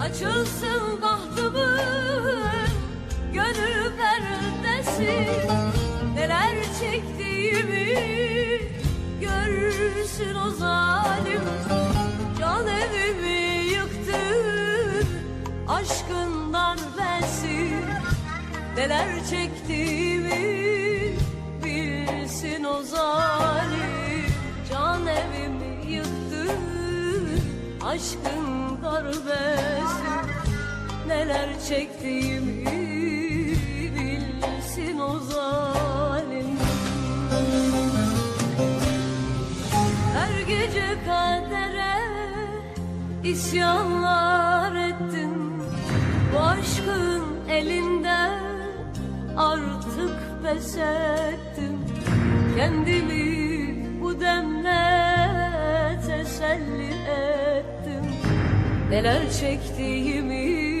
Açılsın bahtımın gönül perdesi. Neler çektiğimi görsün o zalim. Can evimi yıktı aşkın darbesi Neler çektiğimi bilsin o zalim. Can evimi yıktı aşkın darbesi. Neler çektiğimi bilsin o zalim. Her gece kadere isyanlar ettim Bu aşkın elinden artık pes ettim Kendimi Neler çektiğimi